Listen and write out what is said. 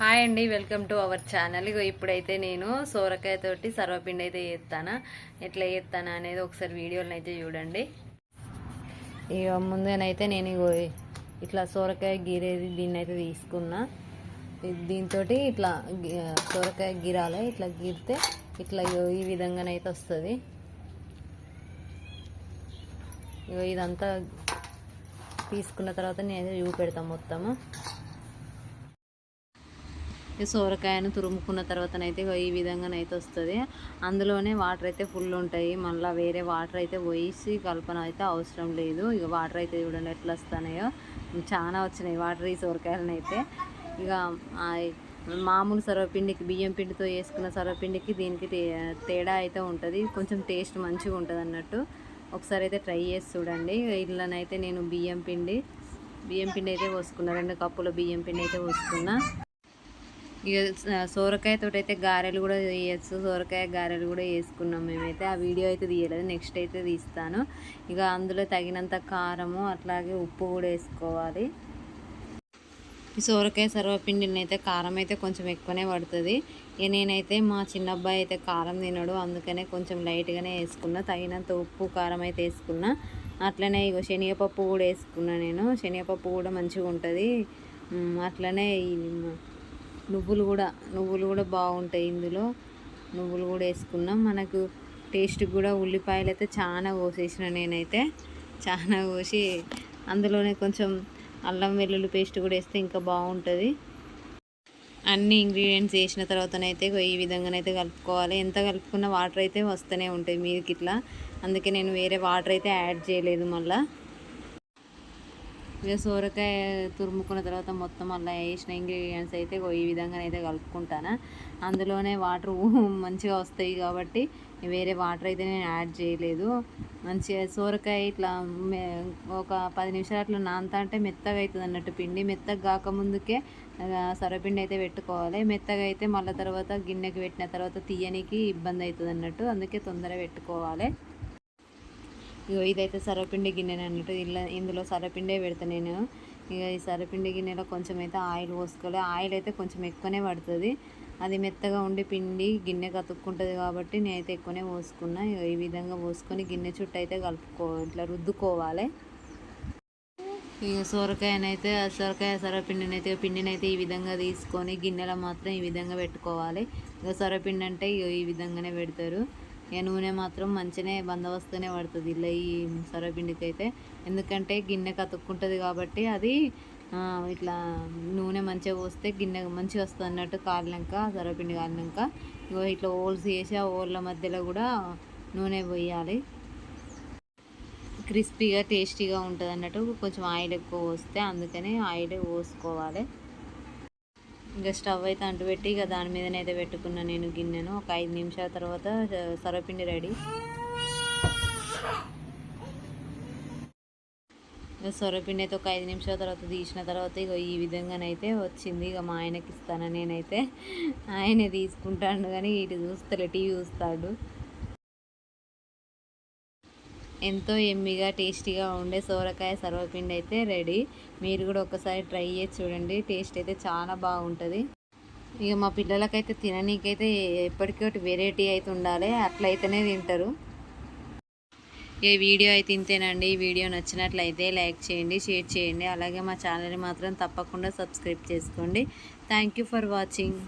Hi అండి welcome to our channel. ఇగో ఇప్పుడైతే నేను సోరకాయ తోటి సర్వపిండి అయితే వేస్తానా ఎట్లా వేస్తానా అనేది ఒకసారి వీడియోలను అయితే చూడండి. ఇక ముందేనైతే నేను ఇగో ఇట్లా సోరకాయ గీరేది దీన్ని అయితే తీసుకున్నా దీంతో ఇట్లా గి- సోరకాయ గిరాలి ఇట్లా గిరితే ఇట్లా ఇగో ఈ విధంగానైతే వస్తుంది. ఇగో ఇదంతా తీసుకున్న తర్వాత నేను చూపెడతాను మొత్తము. సోరకాయను తురుముకున్న తర్వాతనైతే ఈ విధంగానైతే వస్తుంది. అందులోనే వాటర్ అయితే ఫుల్ ఉంటాయి. మళ్ళీ వేరే వాటర్ అయితే పోసి కలపన అయితే అవసరం లేదు. ఇక వాటర్ అయితే చూడండి ఎట్లా వస్తున్నాయో చాలా వచ్చినాయి వాటర్ ఈ సోరకాయలను అయితే ఇక మామూలు సర్వపిండికి బియ్యం పిండితో వేసుకున్న సర్వపిండికి దీనికి తే- తేడా అయితే ఉంటుంది. కొంచెం టేస్ట్ మంచిగా ఉంటుంది అన్నట్టు ఒకసారి అయితే ట్రై చేసి చూడండి. ఇళ్ళనైతే నేను బియ్యం పిండి బియ్యం పిండి అయితే పోసుకున్నా. రెండు కప్పుల బియ్యం పిండి అయితే పోసుకున్నా. ఇక సోరకాయతో అయితే గారెలు కూడా వేయచ్చు సోరకాయ గారెలు కూడా వేసుకున్నాం మేమైతే. ఆ వీడియో అయితే తీయలేదు. నెక్స్ట్ అయితే తీస్తాను. ఇక అందులో తగినంత కారము అట్లాగే ఉప్పు కూడా వేసుకోవాలి. ఈ సోరకాయ సర్వపిండిని అయితే కారం అయితే కొంచెం ఎక్కువనే పడుతుంది. ఇక నేనైతే మా చిన్న అబ్బాయి అయితే కారం తినడు. అందుకనే కొంచెం లైట్గానే వేసుకున్నా. తగినంత ఉప్పు కారం అయితే వేసుకున్నా. అట్లనే ఇగో శనగపప్పు కూడా వేసుకున్నా నేను. శనగపప్పు కూడా మంచిగా ఉంటుంది అట్లనే ఈ నువ్వులు కూడా నువ్వులు కూడా బాగుంటాయి ఇందులో. నువ్వులు కూడా వేసుకున్నాం. మనకు టేస్ట్ కూడా ఉల్లిపాయలు అయితే చాలా కోసేసిన నేనైతే. చాలా కోసి అందులోనే కొంచెం అల్లం వెల్లుల్లి పేస్ట్ కూడా వేస్తే ఇంకా బాగుంటుంది. అన్ని ఇంగ్రీడియంట్స్ వేసిన తర్వాతనైతే ఈ విధంగానైతే కలుపుకోవాలి. ఎంత కలుపుకున్న వాటర్ అయితే వస్తూనే ఉంటాయి మీదకి ఇట్లా. అందుకే నేను వేరే వాటర్ అయితే యాడ్ చేయలేదు మళ్ళీ. ఇక సోరకాయ తురుముకున్న తర్వాత మొత్తం అలా వేసిన ఇంగ్రీడియంట్స్ అయితే ఈ విధంగా అయితే కలుపుకుంటాను. అందులోనే వాటర్ మంచిగా వస్తాయి కాబట్టి వేరే వాటర్ అయితే నేను యాడ్ చేయలేదు. మంచిగా సోరకాయ ఇట్లా ఒక పది నిమిషాలు అట్లా నాంత అంటే మెత్తగా అవుతుంది అన్నట్టు పిండి మెత్తగా కాకముందుకే సొరపిండి అయితే పెట్టుకోవాలి. మెత్తగా అయితే మళ్ళీ తర్వాత గిన్నెకి పెట్టిన తర్వాత తీయనికి ఇబ్బంది అవుతుంది అన్నట్టు అందుకే తొందరగా పెట్టుకోవాలి. ఇగో ఇదైతే సర్వపిండి గిన్నె అన్నట్టు ఇలా ఇందులో సర్వపిండే పెడతా నేను. ఇక ఈ సర్వపిండి గిన్నెలో కొంచెం అయితే ఆయిల్ పోసుకోవాలి. ఆయిల్ అయితే కొంచెం ఎక్కువనే పడుతుంది. అది మెత్తగా ఉండి పిండి గిన్నె కతుక్కుంటుంది కాబట్టి నేనైతే ఎక్కువనే పోసుకున్నా. ఇగో ఈ విధంగా పోసుకొని గిన్నె చుట్టూ అయితే కలుపుకో ఇట్లా రుద్దుకోవాలి. ఇక సొరకాయనైతే ఆ సొరకాయ సొరపిండిని అయితే పిండిని అయితే ఈ విధంగా తీసుకొని గిన్నెలో మాత్రం ఈ విధంగా పెట్టుకోవాలి. ఇక సొరపిండి అంటే ఇగో ఈ విధంగానే పెడతారు. ఇక నూనె మాత్రం మంచిగానే బందోబస్తునే పడుతుంది ఇలా ఈ సొరపిండికి అయితే ఎందుకంటే గిన్నె కతుక్కుంటుంది కాబట్టి అది ఇట్లా నూనె మంచిగా పోస్తే గిన్నె మంచిగా వస్తుంది అన్నట్టు కాలినాక సొరపిండి కాలినాక. ఇగో ఇట్లా ఓల్స్ చేసి ఆ ఓళ్ళ మధ్యలో కూడా నూనె పోయాలి. క్రిస్పీగా టేస్టీగా ఉంటుంది అన్నట్టు కొంచెం ఆయిల్ ఎక్కువ పోస్తే అందుకని ఆయిల్ పోసుకోవాలి. ఇంకా స్టవ్ అయితే అంటుపెట్టి ఇక దాని మీదనైతే పెట్టుకున్నా నేను గిన్నెను. ఒక ఐదు నిమిషాల తర్వాత సొరపిండి రెడీ. ఇక సొరపిండి అయితే ఒక ఐదు నిమిషాల తర్వాత తీసిన తర్వాత ఇక ఈ విధంగానైతే వచ్చింది. ఇక మా ఆయనకి ఇస్తాను నేనైతే. ఆయనే తీసుకుంటాడు కానీ ఇటు చూస్తలే టీవీ చూస్తాడు. ఎంతో ఎమ్మిగా టేస్టీగా ఉండే సోరకాయ సర్వపిండి అయితే రెడీ. మీరు కూడా ఒకసారి ట్రై చేసి చూడండి. టేస్ట్ అయితే చాలా బాగుంటుంది. ఇక మా పిల్లలకైతే తిననీకైతే ఎప్పటికీ వెరైటీ అయితే ఉండాలి. అట్లయితేనే తింటారు. ఈ వీడియో అయితే ఇంతేనండి. ఈ వీడియో నచ్చినట్లయితే లైక్ చేయండి షేర్ చేయండి. అలాగే మా ఛానల్ని మాత్రం తప్పకుండా సబ్స్క్రైబ్ చేసుకోండి. Thank you for watching.